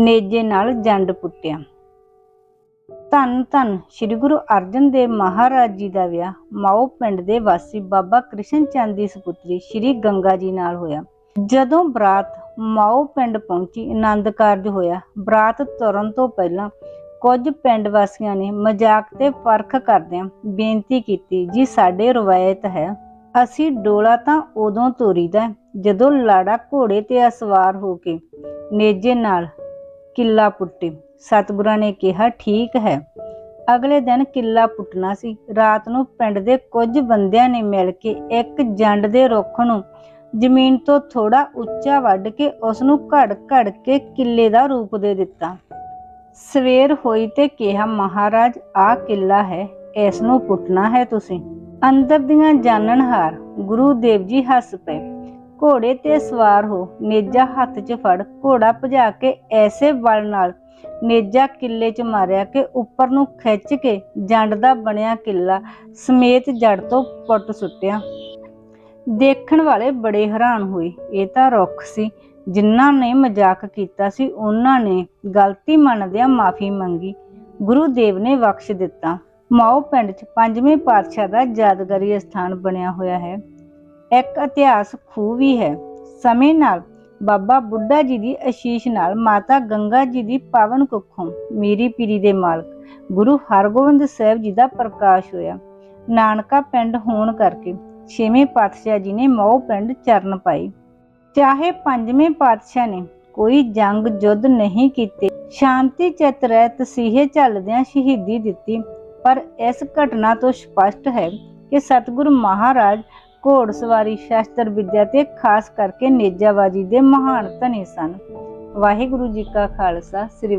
ਨੇਜੇ ਨਾਲ ਜੰਡ ਪੁੱਟਿਆ। ਧੰਨ ਧੰਨ ਸ੍ਰੀ ਗੁਰੂ ਅਰਜਨ ਦੇਵ ਮਹਾਰਾਜ ਜੀ ਦਾ ਵਿਆਹ ਮਾਓ ਪਿੰਡ ਦੇ ਵਾਸੀ ਬਾਬਾ ਕ੍ਰਿਸ਼ਨ ਚੰਦ ਦੀ ਸੁਪੁੱਤਰੀ ਸ੍ਰੀ ਗੰਗਾ ਜੀ ਨਾਲ ਹੋਇਆ। ਜਦੋਂ ਬਰਾਤ ਮਾਓ ਪਿੰਡ ਪਹੁੰਚੀ ਆਨੰਦ ਕਾਰਜ ਹੋਇਆ। ਬਰਾਤ ਤੁਰਨ ਤੋਂ ਪਹਿਲਾਂ ਕੁਝ ਪਿੰਡ ਵਾਸੀਆਂ ਨੇ ਮਜ਼ਾਕ ਤੇ ਪਰਖ ਕਰਦਿਆਂ ਬੇਨਤੀ ਕੀਤੀ ਜੀ ਸਾਡੇ ਰਵਾਇਤ ਹੈ। ਅਸੀਂ ਡੋਲਾ ਤਾਂ ਉਦੋਂ ਤੋਰੀਦਾ ਹੈ, ਜਦੋਂ ਲਾੜਾ ਘੋੜੇ ਤੇ ਅਸਵਾਰ ਹੋ ਕੇ ਨੇਜੇ ਨਾਲ ਕਿੱਲਾ ਪੁੱਟੇ। ਸਤਿਗੁਰਾਂ ਨੇ ਕਿਹਾ, ਠੀਕ ਹੈ। ਅਗਲੇ ਦਿਨ ਕਿੱਲਾ ਪੁੱਟਣਾ ਸੀ। ਰਾਤ ਨੂੰ ਪਿੰਡ ਦੇ ਕੁਝ ਬੰਦਿਆਂ ਨੇ ਮਿਲ ਕੇ ਇੱਕ ਜੰਡ ਦੇ ਰੁੱਖ ਨੂੰ ਜ਼ਮੀਨ ਤੋਂ ਥੋੜਾ ਉੱਚਾ ਵੱਢ ਕੇ ਉਸ ਨੂੰ ਘੜ ਘੜ ਕੇ ਕਿੱਲੇ ਦਾ ਰੂਪ ਦੇ ਦਿੱਤਾ। ਸਵੇਰ ਹੋਈ ਤੇ ਕਿਹਾ, ਮਹਾਰਾਜ, ਆ ਕਿੱਲਾ ਹੈ। ਇਸ ਨੂੰ ਪੁੱਟਣਾ ਹੈ ਤੁਸੀਂ। ਅੰਦਰ ਦੀਆਂ ਜਾਣਨਹਾਰ ਗੁਰੂ ਦੇਵ ਜੀ ਹੱਸ ਪਏ। ਘੋੜੇ ਤੇ ਸਵਾਰ ਹੋ। ਨੇਜਾ ਹੱਥ 'ਚ ਫੜ ਘੋੜਾ ਭਜਾ ਕੇ ਐਸੇ ਬਲ ਨਾਲ ਨੇਜਾ ਕਿੱਲੇ 'ਚ ਮਾਰਿਆ ਕਿ ਉੱਪਰ ਨੂੰ ਖਿੱਚ ਕੇ ਜੰਡ ਦਾ ਬਣਿਆ ਕਿੱਲਾ ਸਮੇਤ ਜੜ ਤੋਂ ਪੁੱਟ ਸੁੱਟਿਆ। ਦੇਖਣ ਵਾਲੇ ਬੜੇ ਹੈਰਾਨ ਹੋਏ। ਇਹ ਤਾਂ ਰੁੱਖ ਸੀ। ਜਿਨ੍ਹਾਂ ਨੇ ਮਜ਼ਾਕ ਕੀਤਾ ਸੀ ਉਹਨਾਂ ਨੇ ਗਲਤੀ ਮੰਨਦਿਆਂ ਮਾਫੀ ਮੰਗੀ। ਗੁਰੂ ਦੇਵ ਨੇ ਬਖਸ਼ ਦਿੱਤਾ। ਮਾਓ ਪਿੰਡ 'ਚ ਪੰਜਵੇਂ ਪਾਤਸ਼ਾਹ ਦਾ ਯਾਦਗਾਰੀ ਸਥਾਨ ਬਣਿਆ ਹੋਇਆ ਹੈ। ਇੱਕ ਇਤਿਹਾਸ ਖੂਹ ਵੀ ਹੈ। ਸਮੇਂ ਨਾਲ ਬਾਬਾ ਬੁੱਢਾ ਜੀ ਦੀ ਅਸ਼ੀਸ਼ ਨਾਲ ਮਾਤਾ ਗੰਗਾ ਜੀ ਦੀ ਪਾਵਨ ਕੁੱਖੋਂ ਮੇਰੀ ਪੀਰੀ ਦੇ ਮਾਲਕ ਗੁਰੂ ਹਰਗੋਬਿੰਦ ਸਾਹਿਬ ਜੀ ਦਾ ਪ੍ਰਕਾਸ਼ ਹੋਇਆ। ਨਾਨਕਾ ਪਿੰਡ ਹੋਣ ਕਰਕੇ ਛੇਵੇਂ ਪਾਤਸ਼ਾਹ ਜੀ ਨੇ ਮਾਓ ਪਿੰਡ ਚਰਨ ਪਾਈ। ਚਾਹੇ ਪੰਜਵੇਂ ਪਾਤਸ਼ਾਹ ਨੇ ਕੋਈ ਜੰਗ ਜੁੱਧ ਨਹੀਂ ਕੀਤੇ, ਸ਼ਾਂਤੀ, ਚਿਤ ਰਹਿ ਤਸੀਹੇ ਚੱਲਦਿਆਂ ਸ਼ਹੀਦੀ ਦਿੱਤੀ, ਪਰ ਇਸ ਘਟਨਾ ਤੋਂ ਸਪਸ਼ਟ ਹੈ ਕਿ ਸਤਿਗੁਰੂ ਮਹਾਰਾਜ ਘੋੜ ਸਵਾਰੀ ਸ਼ਾਸਤਰ ਵਿਦਿਆ ਤੇ ਖਾਸ ਕਰਕੇ ਨੇਜਾਬਾਜੀ ਦੇ ਮਹਾਨ ਧਨੀ ਸਨ। ਵਾਹਿਗੁਰੂ ਜੀ ਕਾ ਖਾਲਸਾ, ਸ੍ਰੀ